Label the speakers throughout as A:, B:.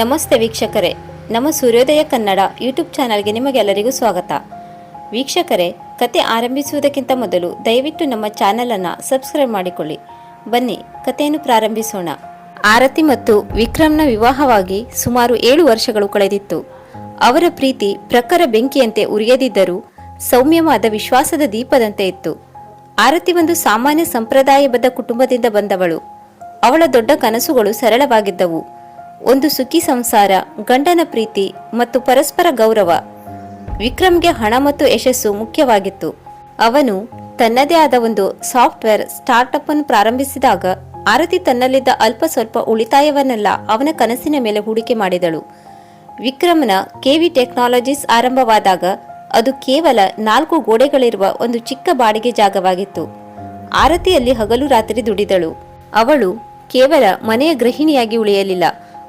A: ನಮಸ್ತೆ ವೀಕ್ಷಕರೇ. ನಮ್ಮ ಸೂರ್ಯೋದಯ ಕನ್ನಡ ಯೂಟ್ಯೂಬ್ ಚಾನಲ್ಗೆ ನಿಮಗೆಲ್ಲರಿಗೂ ಸ್ವಾಗತ. ವೀಕ್ಷಕರೇ, ಕತೆ ಆರಂಭಿಸುವುದಕ್ಕಿಂತ ಮೊದಲು ದಯವಿಟ್ಟು ನಮ್ಮ ಚಾನಲನ್ನು ಸಬ್ಸ್ಕ್ರೈಬ್ ಮಾಡಿಕೊಳ್ಳಿ. ಬನ್ನಿ ಕಥೆಯನ್ನು ಪ್ರಾರಂಭಿಸೋಣ. ಆರತಿ ಮತ್ತು ವಿಕ್ರಮ್ನ ವಿವಾಹವಾಗಿ ಸುಮಾರು ಏಳು ವರ್ಷಗಳು ಕಳೆದಿತ್ತು. ಅವರ ಪ್ರೀತಿ ಪ್ರಖರ ಬೆಂಕಿಯಂತೆ ಉರಿಯದಿದ್ದರೂ ಸೌಮ್ಯವಾದ ವಿಶ್ವಾಸದ ದೀಪದಂತೆ ಇತ್ತು. ಆರತಿ ಒಂದು ಸಾಮಾನ್ಯ ಸಂಪ್ರದಾಯಬದ್ಧ ಕುಟುಂಬದಿಂದ ಬಂದವಳು. ಅವಳ ದೊಡ್ಡ ಕನಸುಗಳು ಸರಳವಾಗಿದ್ದವು. ಒಂದು ಸುಖಿ ಸಂಸಾರ, ಗಂಡನ ಪ್ರೀತಿ ಮತ್ತು ಪರಸ್ಪರ ಗೌರವ. ವಿಕ್ರಮ್ಗೆ ಹಣ ಮತ್ತು ಯಶಸ್ಸು ಮುಖ್ಯವಾಗಿತ್ತು. ಅವನು ತನ್ನದೇ ಆದ ಒಂದು ಸಾಫ್ಟ್ವೇರ್ ಸ್ಟಾರ್ಟ್ಅಪ್ ಅನ್ನು ಪ್ರಾರಂಭಿಸಿದಾಗ ಆರತಿ ತನ್ನಲ್ಲಿದ್ದ ಅಲ್ಪ ಸ್ವಲ್ಪ ಉಳಿತಾಯವನ್ನೆಲ್ಲ ಅವನ ಕನಸಿನ ಮೇಲೆ ಹೂಡಿಕೆ ಮಾಡಿದಳು. ವಿಕ್ರಮ್ನ ಕೆವಿ ಟೆಕ್ನಾಲಜೀಸ್ ಆರಂಭವಾದಾಗ ಅದು ಕೇವಲ ನಾಲ್ಕು ಗೋಡೆಗಳಿರುವ ಒಂದು ಚಿಕ್ಕ ಬಾಡಿಗೆ ಜಾಗವಾಗಿತ್ತು. ಆರತಿಯಲ್ಲಿ ಹಗಲು ರಾತ್ರಿ ದುಡಿದಳು. ಅವಳು ಕೇವಲ ಮನೆಯ ಗೃಹಿಣಿಯಾಗಿ ಉಳಿಯಲಿಲ್ಲ.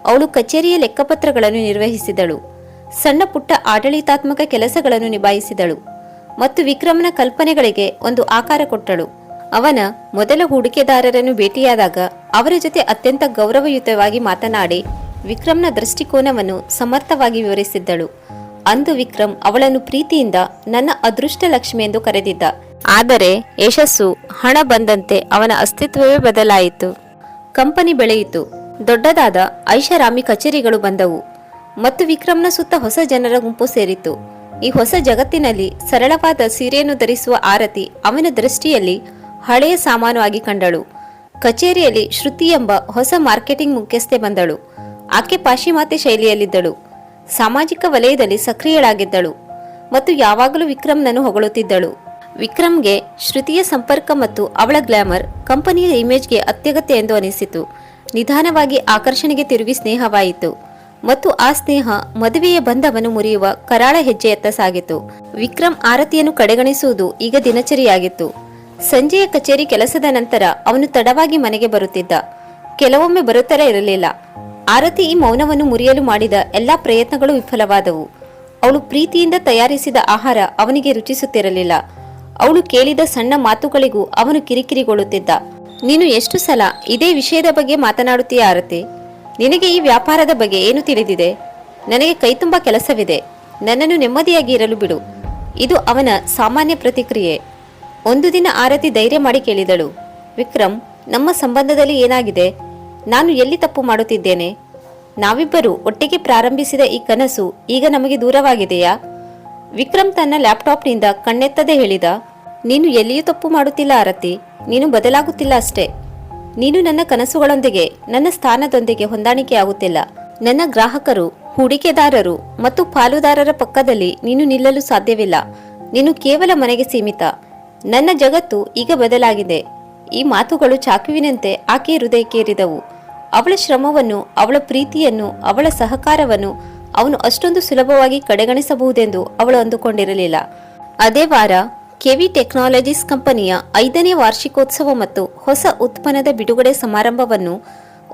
A: ಅವಳು ಕಚೇರಿಯ ಲೆಕ್ಕಪತ್ರಗಳನ್ನು ನಿರ್ವಹಿಸಿದಳು. ಸಣ್ಣ ಪುಟ್ಟ ಆಡಳಿತಾತ್ಮಕ ಕೆಲಸಗಳನ್ನು ನಿಭಾಯಿಸಿದಳು. ಮತ್ತು ವಿಕ್ರಮನ ಕಲ್ಪನೆಗಳಿಗೆ ಒಂದು ಆಕಾರ ಕೊಟ್ಟಳು. ಅವನ ಮೊದಲ ಹೂಡಿಕೆದಾರರನ್ನು ಭೇಟಿಯಾದಾಗ ಅವರ ಜೊತೆ ಅತ್ಯಂತ ಗೌರವಯುತವಾಗಿ ಮಾತನಾಡಿ ವಿಕ್ರಮ್ನ ದೃಷ್ಟಿಕೋನವನ್ನು ಸಮರ್ಥವಾಗಿ ವಿವರಿಸಿದ್ದಳು. ಅಂದು ವಿಕ್ರಮ್ ಅವಳನ್ನು ಪ್ರೀತಿಯಿಂದ ನನ್ನ ಅದೃಷ್ಟ ಲಕ್ಷ್ಮಿ ಎಂದು ಕರೆದಿದ್ದ. ಆದರೆ ಯಶಸ್ಸು ಹಣ ಬಂದಂತೆ ಅವನ ಅಸ್ತಿತ್ವವೇ ಬದಲಾಯಿತು. ಕಂಪನಿ ಬೆಳೆಯಿತು. ದೊಡ್ಡದಾದ ಐಷಾರಾಮಿ ಕಚೇರಿಗಳು ಬಂದವು. ಮತ್ತು ವಿಕ್ರಮ್ನ ಸುತ್ತ ಹೊಸ ಜನರ ಗುಂಪು ಸೇರಿತು ಈ ಹೊಸ ಜಗತ್ತಿನಲ್ಲಿ ಸರಳವಾದ ಸೀರೆಯನ್ನು ಧರಿಸುವ ಆರತಿ ಅವನ ದೃಷ್ಟಿಯಲ್ಲಿ ಹಳೆಯ ಸಾಮಾನು ಆಗಿ ಕಂಡಳು. ಕಚೇರಿಯಲ್ಲಿ ಶ್ರುತಿ ಎಂಬ ಹೊಸ ಮಾರ್ಕೆಟಿಂಗ್ ಮುಖ್ಯಸ್ಥೆ ಬಂದಳು. ಆಕೆ ಪಾಶ್ಚಿಮಾತ್ಯ ಶೈಲಿಯಲ್ಲಿದ್ದಳು. ಸಾಮಾಜಿಕ ವಲಯದಲ್ಲಿ ಸಕ್ರಿಯಳಾಗಿದ್ದಳು ಮತ್ತು ಯಾವಾಗಲೂ ವಿಕ್ರಮ್ನನ್ನು ಹೊಗಳುತ್ತಿದ್ದಳು. ವಿಕ್ರಮ್ಗೆ ಶ್ರುತಿಯ ಸಂಪರ್ಕ ಮತ್ತು ಅವಳ ಗ್ಲಾಮರ್ ಕಂಪನಿಯ ಇಮೇಜ್ಗೆ ಅತ್ಯಗತ್ಯ ಎಂದು ಅನಿಸಿತು. ನಿಧಾನವಾಗಿ ಆಕರ್ಷಣೆಗೆ ತಿರುಗಿ ಸ್ನೇಹವಾಯಿತು. ಮತ್ತು ಆ ಸ್ನೇಹ ಮದುವೆಯ ಬಂಧವನ್ನು ಮುರಿಯುವ ಕರಾಳ ಹೆಜ್ಜೆಯತ್ತ ಸಾಗಿತು. ವಿಕ್ರಮ್ ಆರತಿಯನ್ನು ಕಡೆಗಣಿಸುವುದು ಈಗ ದಿನಚರಿಯಾಗಿತ್ತು. ಸಂಜೆಯ ಕಚೇರಿ ಕೆಲಸದ ನಂತರ ಅವನು ತಡವಾಗಿ ಮನೆಗೆ ಬರುತ್ತಿದ್ದ. ಕೆಲವೊಮ್ಮೆ ಬರುತ್ತರ ಇರಲಿಲ್ಲ. ಆರತಿ ಈ ಮೌನವನ್ನು ಮುರಿಯಲು ಮಾಡಿದ ಎಲ್ಲಾ ಪ್ರಯತ್ನಗಳು ವಿಫಲವಾದವು. ಅವಳು ಪ್ರೀತಿಯಿಂದ ತಯಾರಿಸಿದ ಆಹಾರ ಅವನಿಗೆ ರುಚಿಸುತ್ತಿರಲಿಲ್ಲ. ಅವಳು ಕೇಳಿದ ಸಣ್ಣ ಮಾತುಗಳಿಗೂ ಅವನು ಕಿರಿಕಿರಿಗೊಳ್ಳುತ್ತಿದ್ದ. ನೀನು ಎಷ್ಟು ಸಲ ಇದೇ ವಿಷಯದ ಬಗ್ಗೆ ಮಾತನಾಡುತ್ತೀಯ ಆರತಿ? ನಿನಗೆ ಈ ವ್ಯಾಪಾರದ ಬಗ್ಗೆ ಏನು ತಿಳಿದಿದೆ? ನನಗೆ ಕೈತುಂಬ ಕೆಲಸವಿದೆ. ನನ್ನನ್ನು ನೆಮ್ಮದಿಯಾಗಿ ಇರಲು ಬಿಡು. ಇದು ಅವನ ಸಾಮಾನ್ಯ ಪ್ರತಿಕ್ರಿಯೆ. ಒಂದು ದಿನ ಆರತಿ ಧೈರ್ಯ ಮಾಡಿ ಕೇಳಿದಳು. ವಿಕ್ರಮ್, ನಮ್ಮ ಸಂಬಂಧದಲ್ಲಿ ಏನಾಗಿದೆ? ನಾನು ಎಲ್ಲಿ ತಪ್ಪು ಮಾಡುತ್ತಿದ್ದೇನೆ? ನಾವಿಬ್ಬರು ಒಟ್ಟಿಗೆ ಪ್ರಾರಂಭಿಸಿದ ಈ ಕನಸು ಈಗ ನಮಗೆ ದೂರವಾಗಿದೆಯಾ? ವಿಕ್ರಮ್ ತನ್ನ ಲ್ಯಾಪ್ಟಾಪ್ನಿಂದ ಕಣ್ಣೆತ್ತದೆ ಹೇಳಿದ ನೀನು ಎಲ್ಲಿಯೂ ತಪ್ಪು ಮಾಡುತ್ತಿಲ್ಲ ಆರತಿ. ನೀನು ಬದಲಾಗುತ್ತಿಲ್ಲ ಅಷ್ಟೇ. ನೀನು ನನ್ನ ಕನಸುಗಳೊಂದಿಗೆ, ನನ್ನ ಸ್ಥಾನದೊಂದಿಗೆ ಹೊಂದಾಣಿಕೆಯಾಗುತ್ತಿಲ್ಲ. ನನ್ನ ಗ್ರಾಹಕರು, ಹೂಡಿಕೆದಾರರು ಮತ್ತು ಪಾಲುದಾರರ ಪಕ್ಕದಲ್ಲಿ ನೀನು ನಿಲ್ಲಲು ಸಾಧ್ಯವಿಲ್ಲ. ನೀನು ಕೇವಲ ಮನೆಗೆ ಸೀಮಿತ. ನನ್ನ ಜಗತ್ತು ಈಗ ಬದಲಾಗಿದೆ. ಈ ಮಾತುಗಳು ಚಾಕುವಿನಂತೆ ಆಕೆಯ ಹೃದಯಕ್ಕೇರಿದವು. ಅವಳ ಶ್ರಮವನ್ನು, ಅವಳ ಪ್ರೀತಿಯನ್ನು, ಅವಳ ಸಹಕಾರವನ್ನು ಅವನು ಅಷ್ಟೊಂದು ಸುಲಭವಾಗಿ ಕಡೆಗಣಿಸಬಹುದೆಂದು ಅವಳು ಅಂದುಕೊಂಡಿರಲಿಲ್ಲ. ಅದೇ ವಾರ ಕೆವಿ ಟೆಕ್ನಾಲಜೀಸ್ ಕಂಪನಿಯ ಐದನೇ ವಾರ್ಷಿಕೋತ್ಸವ ಮತ್ತು ಹೊಸ ಉತ್ಪನ್ನದ ಬಿಡುಗಡೆ ಸಮಾರಂಭವನ್ನು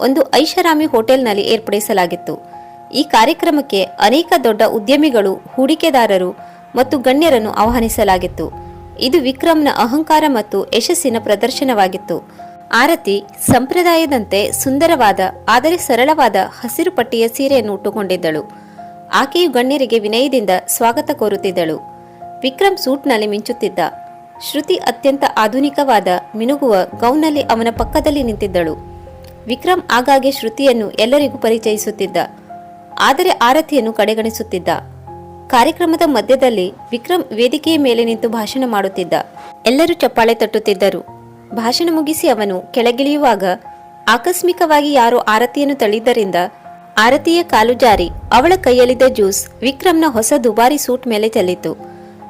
A: ಒಂದು ಐಷಾರಾಮಿ ಹೋಟೆಲ್ನಲ್ಲಿ ಏರ್ಪಡಿಸಲಾಗಿತ್ತು. ಈ ಕಾರ್ಯಕ್ರಮಕ್ಕೆ ಅನೇಕ ದೊಡ್ಡ ಉದ್ಯಮಿಗಳು, ಹೂಡಿಕೆದಾರರು ಮತ್ತು ಗಣ್ಯರನ್ನು ಆಹ್ವಾನಿಸಲಾಗಿತ್ತು. ಇದು ವಿಕ್ರಮ್ನ ಅಹಂಕಾರ ಮತ್ತು ಯಶಸ್ಸಿನ ಪ್ರದರ್ಶನವಾಗಿತ್ತು. ಆರತಿ ಸಂಪ್ರದಾಯದಂತೆ ಸುಂದರವಾದ, ಆದರೆ ಸರಳವಾದ ಹಸಿರು ಪಟ್ಟಿಯ ಸೀರೆಯನ್ನು ಉಟ್ಟುಕೊಂಡಿದ್ದಳು. ಆಕೆಯು ಗಣ್ಯರಿಗೆ ವಿನಯದಿಂದ ಸ್ವಾಗತ ಕೋರುತ್ತಿದ್ದಳು. ವಿಕ್ರಮ್ ಸೂಟ್ನಲ್ಲಿ ಮಿಂಚುತ್ತಿದ್ದ. ಶ್ರುತಿ ಅತ್ಯಂತ ಆಧುನಿಕವಾದ, ಮಿನುಗುವ ಗೌನ್ನಲ್ಲಿ ಅವನ ಪಕ್ಕದಲ್ಲಿ ನಿಂತಿದ್ದಳು. ವಿಕ್ರಮ್ ಆಗಾಗ್ಗೆ ಶ್ರುತಿಯನ್ನು ಎಲ್ಲರಿಗೂ ಪರಿಚಯಿಸುತ್ತಿದ್ದ, ಆದರೆ ಆರತಿಯನ್ನು ಕಡೆಗಣಿಸುತ್ತಿದ್ದ. ಕಾರ್ಯಕ್ರಮದ ಮಧ್ಯದಲ್ಲಿ ವಿಕ್ರಮ್ ವೇದಿಕೆಯ ಮೇಲೆ ನಿಂತು ಭಾಷಣ ಮಾಡುತ್ತಿದ್ದ. ಎಲ್ಲರೂ ಚಪ್ಪಾಳೆ ತಟ್ಟುತ್ತಿದ್ದರು. ಭಾಷಣ ಮುಗಿಸಿ ಅವನು ಕೆಳಗಿಳಿಯುವಾಗ, ಆಕಸ್ಮಿಕವಾಗಿ ಯಾರೋ ಆರತಿಯನ್ನು ತಳ್ಳಿದ್ದರಿಂದ, ಆರತಿಯ ಕಾಲು ಜಾರಿ ಅವಳ ಕೈಯಲ್ಲಿದ್ದ ಜ್ಯೂಸ್ ವಿಕ್ರಮ್ನ ಹೊಸ ದುಬಾರಿ ಸೂಟ್ ಮೇಲೆ ಚೆಲ್ಲಿತು.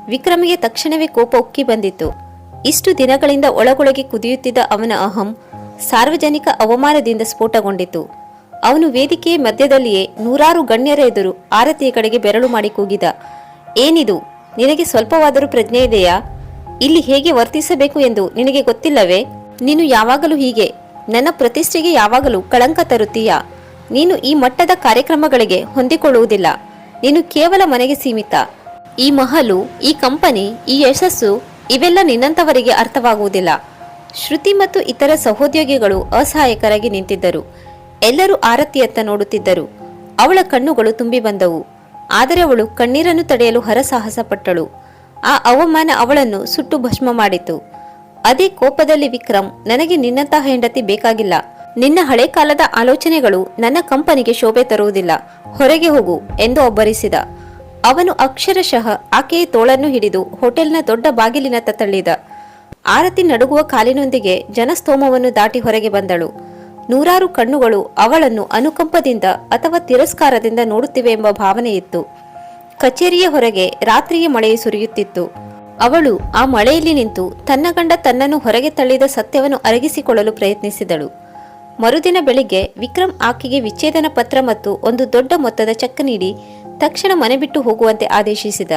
A: ವಿಕ್ರಮ್ಗೆ ತಕ್ಷಣವೇ ಕೋಪ ಉಕ್ಕಿ ಬಂದಿತ್ತು. ಇಷ್ಟು ದಿನಗಳಿಂದ ಒಳಗೊಳಗೆ ಕುದಿಯುತ್ತಿದ್ದ ಅವನ ಅಹಂ ಸಾರ್ವಜನಿಕ ಅವಮಾನದಿಂದ ಸ್ಫೋಟಗೊಂಡಿತು ಅವನು ವೇದಿಕೆಯ ಮಧ್ಯದಲ್ಲಿಯೇ ನೂರಾರು ಗಣ್ಯರ ಎದುರು ಆರತಿಯ ಕಡೆಗೆ ಬೆರಳು ಮಾಡಿ ಕೂಗಿದ. ಏನಿದು? ನಿನಗೆ ಸ್ವಲ್ಪವಾದರೂ ಪ್ರಜ್ಞೆ ಇದೆಯಾ? ಇಲ್ಲಿ ಹೇಗೆ ವರ್ತಿಸಬೇಕು ಎಂದು ನಿನಗೆ ಗೊತ್ತಿಲ್ಲವೇ? ನೀನು ಯಾವಾಗಲೂ ಹೀಗೆ. ನನ್ನ ಪ್ರತಿಷ್ಠೆಗೆ ಯಾವಾಗಲೂ ಕಳಂಕ ತರುತ್ತೀಯಾ? ನೀನು ಈ ಮಟ್ಟದ ಕಾರ್ಯಕ್ರಮಗಳಿಗೆ ಹೊಂದಿಕೊಳ್ಳುವುದಿಲ್ಲ. ನೀನು ಕೇವಲ ಮನೆಗೆ ಸೀಮಿತ. ಈ ಮಹಲು, ಈ ಕಂಪನಿ, ಈ ಯಶಸ್ಸು ಇವೆಲ್ಲ ನಿನ್ನಂಥವರಿಗೆ ಅರ್ಥವಾಗುವುದಿಲ್ಲ. ಶ್ರುತಿ ಮತ್ತು ಇತರ ಸಹೋದ್ಯೋಗಿಗಳು ಅಸಹಾಯಕರಾಗಿ ನಿಂತಿದ್ದರು. ಎಲ್ಲರೂ ಆರತಿಯತ್ತ ನೋಡುತ್ತಿದ್ದರು. ಅವಳ ಕಣ್ಣುಗಳು ತುಂಬಿ ಬಂದವು. ಆದರೆ ಅವಳು ಕಣ್ಣೀರನ್ನು ತಡೆಯಲು ಹರಸಾಹಸ ಪಟ್ಟಳು ಆ ಅವಮಾನ ಅವಳನ್ನು ಸುಟ್ಟು ಭಸ್ಮ ಮಾಡಿತು. ಅದೇ ಕೋಪದಲ್ಲಿ ವಿಕ್ರಮ್, ನನಗೆ ನಿನ್ನಂತಹ ಹೆಂಡತಿ ಬೇಕಾಗಿಲ್ಲ. ನಿನ್ನ ಹಳೆ ಕಾಲದ ಆಲೋಚನೆಗಳು ನನ್ನ ಕಂಪನಿಗೆ ಶೋಭೆ ತರುವುದಿಲ್ಲ. ಹೊರಗೆ ಹೋಗು ಎಂದು ಒಬ್ಬರಿಸಿದ. ಅವನು ಅಕ್ಷರಶಃ ಆಕೆಯ ತೋಳನ್ನು ಹಿಡಿದು ಹೋಟೆಲ್ನ ದೊಡ್ಡ ಬಾಗಿಲಿನತ್ತ ತಳ್ಳಿದ. ಆರತಿ ನಡುಗುವ ಕಾಲಿನೊಂದಿಗೆ ಜನಸ್ತೋಮವನ್ನು ದಾಟಿ ಹೊರಗೆ ಬಂದಳು. ನೂರಾರು ಕಣ್ಣುಗಳು ಅವಳನ್ನು ಅನುಕಂಪದಿಂದ ಅಥವಾ ತಿರಸ್ಕಾರದಿಂದ ನೋಡುತ್ತಿವೆ ಎಂಬ ಭಾವನೆ ಇತ್ತು. ಕಚೇರಿಯ ಹೊರಗೆ ರಾತ್ರಿಯ ಮಳೆಯು ಸುರಿಯುತ್ತಿತ್ತು. ಅವಳು ಆ ಮಳೆಯಲ್ಲಿ ನಿಂತು ತನ್ನ ಗಂಡ ತನ್ನನ್ನು ಹೊರಗೆ ತಳ್ಳಿದ ಸತ್ಯವನ್ನು ಅರಗಿಸಿಕೊಳ್ಳಲು ಪ್ರಯತ್ನಿಸಿದಳು. ಮರುದಿನ ಬೆಳಿಗ್ಗೆ ವಿಕ್ರಮ್ ಆಕೆಗೆ ವಿಚ್ಛೇದನ ಪತ್ರ ಮತ್ತು ಒಂದು ದೊಡ್ಡ ಮೊತ್ತದ ಚೆಕ್ ನೀಡಿ ತಕ್ಷಣ ಮನೆ ಬಿಟ್ಟು ಹೋಗುವಂತೆ ಆದೇಶಿಸಿದ.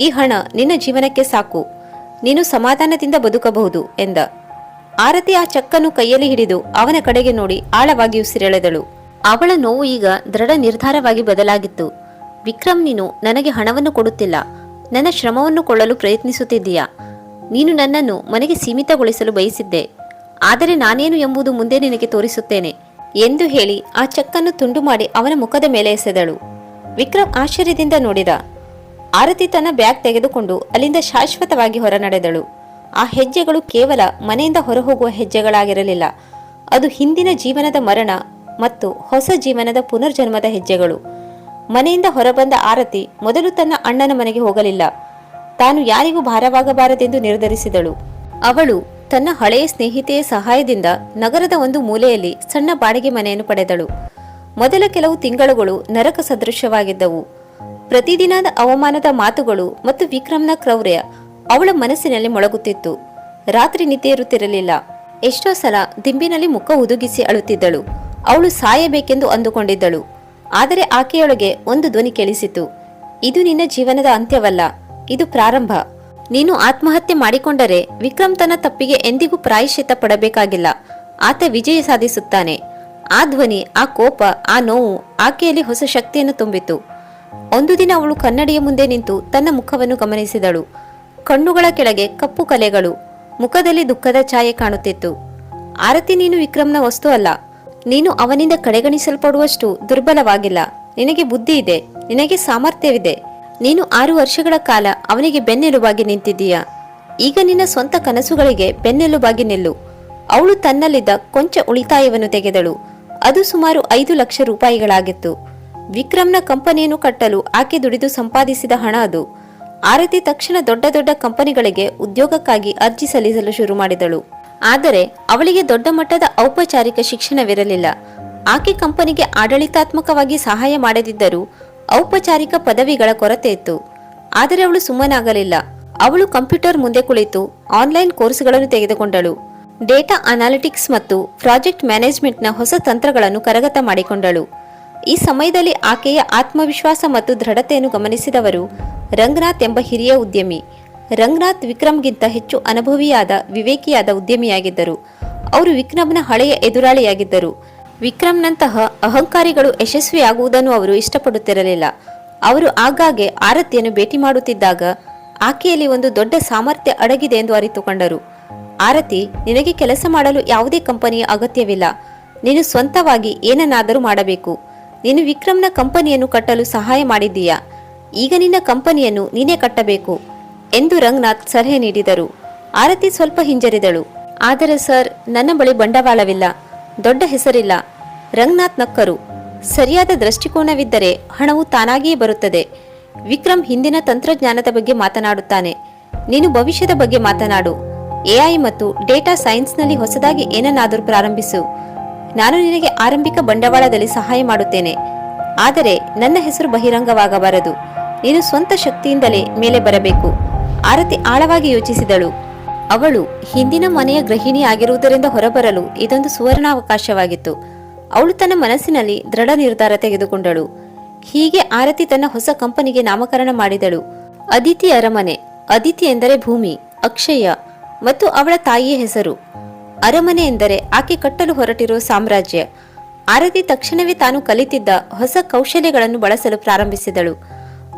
A: ಈ ಹಣ ನಿನ್ನ ಜೀವನಕ್ಕೆ ಸಾಕು. ನೀನು ಸಮಾಧಾನದಿಂದ ಬದುಕಬಹುದು ಎಂದ. ಆರತಿ ಆ ಚಕ್ಕನ್ನು ಕೈಯಲ್ಲಿ ಹಿಡಿದು ಅವನ ಕಡೆಗೆ ನೋಡಿ ಆಳವಾಗಿ ಉಸಿರೆಳೆದಳು ಅವಳ ನೋವು ಈಗ ದೃಢ ನಿರ್ಧಾರವಾಗಿ ಬದಲಾಗಿತ್ತು. ವಿಕ್ರಮ್, ನೀನು ನನಗೆ ಹಣವನ್ನು ಕೊಡುತ್ತಿಲ್ಲ. ನನ್ನ ಶ್ರಮವನ್ನು ಕೊಳ್ಳಲು ಪ್ರಯತ್ನಿಸುತ್ತಿದ್ದೀಯಾ? ನೀನು ನನ್ನನ್ನು ಮನೆಗೆ ಸೀಮಿತಗೊಳಿಸಲು ಬಯಸಿದ್ದೆ. ಆದರೆ ನಾನೇನು ಎಂಬುದು ಮುಂದೆ ನಿನಗೆ ತೋರಿಸುತ್ತೇನೆ ಎಂದು ಹೇಳಿ ಆ ಚೆಕ್ಕನ್ನು ತುಂಡು ಮಾಡಿ ಅವನ ಮುಖದ ಮೇಲೆ ಎಸೆದಳು. ವಿಕ್ರಮ್ ಆಶ್ಚರ್ಯದಿಂದ ನೋಡಿದ. ಆರತಿ ತನ್ನ ಬ್ಯಾಗ್ ತೆಗೆದುಕೊಂಡು ಅಲ್ಲಿಂದ ಶಾಶ್ವತವಾಗಿ ಹೊರ ನಡೆದಳು ಆ ಹೆಜ್ಜೆಗಳು ಕೇವಲ ಮನೆಯಿಂದ ಹೊರಹೋಗುವ ಹೆಜ್ಜೆಗಳಾಗಿರಲಿಲ್ಲ. ಅದು ಹಿಂದಿನ ಜೀವನದ ಮರಣ ಮತ್ತು ಹೊಸ ಜೀವನದ ಪುನರ್ಜನ್ಮದ ಹೆಜ್ಜೆಗಳು. ಮನೆಯಿಂದ ಹೊರಬಂದ ಆರತಿ ಮೊದಲು ತನ್ನ ಅಣ್ಣನ ಮನೆಗೆ ಹೋಗಲಿಲ್ಲ. ತಾನು ಯಾರಿಗೂ ಭಾರವಾಗಬಾರದೆಂದು ನಿರ್ಧರಿಸಿದಳು. ಅವಳು ತನ್ನ ಹಳೆಯ ಸ್ನೇಹಿತೆಯ ಸಹಾಯದಿಂದ ನಗರದ ಒಂದು ಮೂಲೆಯಲ್ಲಿ ಸಣ್ಣ ಬಾಡಿಗೆ ಮನೆಯನ್ನು ಪಡೆದಳು. ಮೊದಲ ಕೆಲವು ತಿಂಗಳುಗಳು ನರಕ ಸದೃಶವಾಗಿದ್ದವು. ಪ್ರತಿದಿನದ ಅವಮಾನದ ಮಾತುಗಳು ಮತ್ತು ವಿಕ್ರಮ್ನ ಕ್ರೌರ್ಯ ಅವಳ ಮನಸ್ಸಿನಲ್ಲಿ ಮೊಳಗುತ್ತಿತ್ತು. ರಾತ್ರಿ ನಿದ್ದೆ ಇರುತ್ತಿರಲಿಲ್ಲ ಎಷ್ಟೋ ಸಲ ದಿಂಬಿನಲ್ಲಿ ಮುಖ ಹುದುಗಿಸಿ ಅಳುತ್ತಿದ್ದಳು. ಅವಳು ಸಾಯಬೇಕೆಂದು ಅಂದುಕೊಂಡಿದ್ದಳು. ಆದರೆ ಆಕೆಯೊಳಗೆ ಒಂದು ಧ್ವನಿ ಕೇಳಿಸಿತು. ಇದು ನಿನ್ನ ಜೀವನದ ಅಂತ್ಯವಲ್ಲ, ಇದು ಪ್ರಾರಂಭ. ನೀನು ಆತ್ಮಹತ್ಯೆ ಮಾಡಿಕೊಂಡರೆ ವಿಕ್ರಮ್ ತನ್ನ ತಪ್ಪಿಗೆ ಎಂದಿಗೂ ಪ್ರಾಯಶ್ಚಿತ್ತ ಪಡಬೇಕಾಗಿಲ್ಲ ಆತ ವಿಜಯ ಸಾಧಿಸುತ್ತಾನೆ. ಆ ಧ್ವನಿ, ಆ ಕೋಪ, ಆ ನೋವು ಆಕೆಯಲ್ಲಿ ಹೊಸ ಶಕ್ತಿಯನ್ನು ತುಂಬಿತು ಒಂದು ದಿನ ಅವಳು ಕನ್ನಡಿಯ ಮುಂದೆ ನಿಂತು ತನ್ನ ಮುಖವನ್ನು ಗಮನಿಸಿದಳು. ಕಣ್ಣುಗಳ ಕೆಳಗೆ ಕಪ್ಪು ಕಲೆಗಳು, ಮುಖದಲ್ಲಿ ದುಃಖದ ಛಾಯೆ ಕಾಣುತ್ತಿತ್ತು. ಆರತಿ, ನೀನು ವಿಕ್ರಮ್ನ ವಸ್ತು ಅಲ್ಲ. ನೀನು ಅವನಿಂದ ಕಡೆಗಣಿಸಲ್ಪಡುವಷ್ಟು ದುರ್ಬಲವಾಗಿಲ್ಲ. ನಿನಗೆ ಬುದ್ಧಿ ಇದೆ, ನಿನಗೆ ಸಾಮರ್ಥ್ಯವಿದೆ. ನೀನು ಆರು ವರ್ಷಗಳ ಕಾಲ ಅವನಿಗೆ ಬೆನ್ನೆಲುಬಾಗಿ ನಿಂತಿದ್ದೀಯಾ? ಈಗ ನಿನ್ನ ಸ್ವಂತ ಕನಸುಗಳಿಗೆ ಬೆನ್ನೆಲುಬಾಗಿ ನಿಲ್ಲು. ಅವಳು ತನ್ನಲ್ಲಿದ್ದ ಕೊಂಚ ಉಳಿತಾಯವನ್ನು ತೆಗೆದಳು. ಅದು ಸುಮಾರು ಐದು ಲಕ್ಷ ರೂಪಾಯಿಗಳಾಗಿತ್ತು. ವಿಕ್ರಮ್ನ ಕಂಪನಿಯನ್ನು ಕಟ್ಟಲು ಆಕೆ ದುಡಿದು ಸಂಪಾದಿಸಿದ ಹಣ ಅದು. ಆರತಿ ತಕ್ಷಣ ದೊಡ್ಡ ದೊಡ್ಡ ಕಂಪನಿಗಳಿಗೆ ಉದ್ಯೋಗಕ್ಕಾಗಿ ಅರ್ಜಿ ಸಲ್ಲಿಸಲು ಶುರು ಮಾಡಿದಳು. ಆದರೆ ಅವಳಿಗೆ ದೊಡ್ಡ ಮಟ್ಟದ ಔಪಚಾರಿಕ ಶಿಕ್ಷಣವಿರಲಿಲ್ಲ. ಆಕೆ ಕಂಪನಿಗೆ ಆಡಳಿತಾತ್ಮಕವಾಗಿ ಸಹಾಯ ಮಾಡದಿದ್ದರೂ ಔಪಚಾರಿಕ ಪದವಿಗಳ ಕೊರತೆ ಇತ್ತು. ಆದರೆ ಅವಳು ಸುಮ್ಮನಾಗಲಿಲ್ಲ. ಅವಳು ಕಂಪ್ಯೂಟರ್ ಮುಂದೆ ಕುಳಿತು ಆನ್ಲೈನ್ ಕೋರ್ಸ್ಗಳನ್ನು ತೆಗೆದುಕೊಂಡಳು. ಡೇಟಾ ಅನಾಲಿಟಿಕ್ಸ್ ಮತ್ತು ಪ್ರಾಜೆಕ್ಟ್ ಮ್ಯಾನೇಜ್ಮೆಂಟ್ನ ಹೊಸ ತಂತ್ರಗಳನ್ನು ಕರಗತ ಮಾಡಿಕೊಂಡಳು. ಈ ಸಮಯದಲ್ಲಿ ಆಕೆಯ ಆತ್ಮವಿಶ್ವಾಸ ಮತ್ತು ದೃಢತೆಯನ್ನು ಗಮನಿಸಿದವರು ರಂಗನಾಥ್ ಎಂಬ ಹಿರಿಯ ಉದ್ಯಮಿ. ರಂಗನಾಥ್ ವಿಕ್ರಮ್ಗಿಂತ ಹೆಚ್ಚು ಅನುಭವಿಯಾದ, ವಿವೇಕಿಯಾದ ಉದ್ಯಮಿಯಾಗಿದ್ದರು. ಅವರು ವಿಕ್ರಮ್ನ ಹಳೆಯ ಎದುರಾಳಿಯಾಗಿದ್ದರು. ವಿಕ್ರಮ್ನಂತಹ ಅಹಂಕಾರಿಗಳು ಯಶಸ್ವಿಯಾಗುವುದನ್ನು ಅವರು ಇಷ್ಟಪಡುತ್ತಿರಲಿಲ್ಲ. ಅವರು ಆಗಾಗ್ಗೆ ಆರತಿಯನ್ನು ಭೇಟಿ ಮಾಡುತ್ತಿದ್ದಾಗ ಆಕೆಯಲ್ಲಿ ಒಂದು ದೊಡ್ಡ ಸಾಮರ್ಥ್ಯ ಅಡಗಿದೆ ಎಂದು ಅರಿತುಕೊಂಡರು. ಆರತಿ, ನಿನಗೆ ಕೆಲಸ ಮಾಡಲು ಯಾವುದೇ ಕಂಪನಿಯ ಅಗತ್ಯವಿಲ್ಲ. ನೀನು ಸ್ವಂತವಾಗಿ ಏನನ್ನಾದರೂ ಮಾಡಬೇಕು. ನೀನು ವಿಕ್ರಮ್ನ ಕಂಪನಿಯನ್ನು ಕಟ್ಟಲು ಸಹಾಯ ಮಾಡಿದ್ದೀಯ? ಈಗ ನಿನ್ನ ಕಂಪನಿಯನ್ನು ನೀನೇ ಕಟ್ಟಬೇಕು ಎಂದು ರಂಗನಾಥ್ ಸಲಹೆ ನೀಡಿದರು. ಆರತಿ ಸ್ವಲ್ಪ ಹಿಂಜರಿದಳು. ಆದರೆ ಸರ್, ನನ್ನ ಬಳಿ ಬಂಡವಾಳವಿಲ್ಲ, ದೊಡ್ಡ ಹೆಸರಿಲ್ಲ. ರಂಗನಾಥ್ ನಕ್ಕರು. ಸರಿಯಾದ ದೃಷ್ಟಿಕೋನವಿದ್ದರೆ ಹಣವು ತಾನಾಗಿಯೇ ಬರುತ್ತದೆ. ವಿಕ್ರಮ್ ಹಿಂದಿನ ತಂತ್ರಜ್ಞಾನದ ಬಗ್ಗೆ ಮಾತನಾಡುತ್ತಾನೆ. ನೀನು ಭವಿಷ್ಯದ ಬಗ್ಗೆ ಮಾತನಾಡು. ಎಐ ಮತ್ತು ಡೇಟಾ ಸೈನ್ಸ್ನಲ್ಲಿ ಹೊಸದಾಗಿ ಏನನ್ನಾದರೂ ಪ್ರಾರಂಭಿಸು. ನಾನು ನಿನಗೆ ಆರಂಭಿಕ ಬಂಡವಾಳದಲ್ಲಿ ಸಹಾಯ ಮಾಡುತ್ತೇನೆ. ಆದರೆ ನನ್ನ ಹೆಸರು ಬಹಿರಂಗವಾಗಬಾರದು. ನೀನು ಸ್ವಂತ ಶಕ್ತಿಯಿಂದಲೇ ಮೇಲೆ ಬರಬೇಕು. ಆರತಿ ಆಳವಾಗಿ ಯೋಚಿಸಿದಳು. ಅವಳು ಹಿಂದಿನ ಮನೆಯ ಗೃಹಿಣಿ ಆಗಿರುವುದರಿಂದ ಹೊರಬರಲು ಇದೊಂದು ಸುವರ್ಣಾವಕಾಶವಾಗಿತ್ತು. ಅವಳು ತನ್ನ ಮನಸ್ಸಿನಲ್ಲಿ ದೃಢ ನಿರ್ಧಾರ ತೆಗೆದುಕೊಂಡಳು. ಹೀಗೆ ಆರತಿ ತನ್ನ ಹೊಸ ಕಂಪನಿಗೆ ನಾಮಕರಣ ಮಾಡಿದಳು. ಅದಿತಿ ಅರಮನೆ. ಅದಿತಿ ಎಂದರೆ ಭೂಮಿ, ಅಕ್ಷಯ. ಮತ್ತು ಅವಳ ತಾಯಿಯ ಹೆಸರು. ಅರಮನೆ ಎಂದರೆ ಆಕೆ ಕಟ್ಟಲು ಹೊರಟಿರುವ ಸಾಮ್ರಾಜ್ಯ. ಆರತಿ ತಕ್ಷಣವೇ ತಾನು ಕಲಿತಿದ್ದ ಹೊಸ ಕೌಶಲ್ಯಗಳನ್ನು ಬಳಸಲು ಪ್ರಾರಂಭಿಸಿದಳು.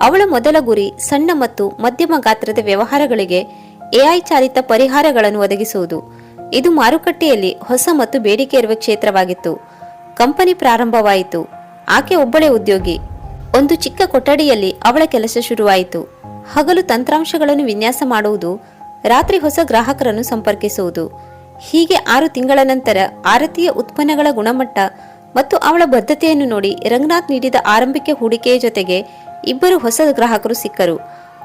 A: ಅವಳ ಮೊದಲ ಗುರಿ ಸಣ್ಣ ಮತ್ತು ಮಧ್ಯಮ ಗಾತ್ರದ ವ್ಯವಹಾರಗಳಿಗೆ ಎಐ ಚಾಲಿತ ಪರಿಹಾರಗಳನ್ನು ಒದಗಿಸುವುದು. ಇದು ಮಾರುಕಟ್ಟೆಯಲ್ಲಿ ಹೊಸ ಮತ್ತು ಬೇಡಿಕೆ ಇರುವ ಕ್ಷೇತ್ರವಾಗಿತ್ತು. ಕಂಪನಿ ಪ್ರಾರಂಭವಾಯಿತು. ಆಕೆ ಒಬ್ಬಳೇ ಉದ್ಯೋಗಿ. ಒಂದು ಚಿಕ್ಕ ಕೊಠಡಿಯಲ್ಲಿ ಅವಳ ಕೆಲಸ ಶುರುವಾಯಿತು. ಹಗಲು ತಂತ್ರಾಂಶಗಳನ್ನು ವಿನ್ಯಾಸ ಮಾಡುವುದು ರಾತ್ರಿ ಹೊಸ ಗ್ರಾಹಕರನ್ನು ಸಂಪರ್ಕಿಸುವುದು. ಹೀಗೆ ಆರು ತಿಂಗಳ ನಂತರ ಆರತಿಯ ಉತ್ಪನ್ನಗಳ ಗುಣಮಟ್ಟ ಮತ್ತು ಅವಳ ಬದ್ಧತೆಯನ್ನು ನೋಡಿ ರಂಗನಾಥ್ ನೀಡಿದ ಆರಂಭಿಕ ಹೂಡಿಕೆಯ ಜೊತೆಗೆ ಇಬ್ಬರು ಹೊಸ ಗ್ರಾಹಕರು ಸಿಕ್ಕರು.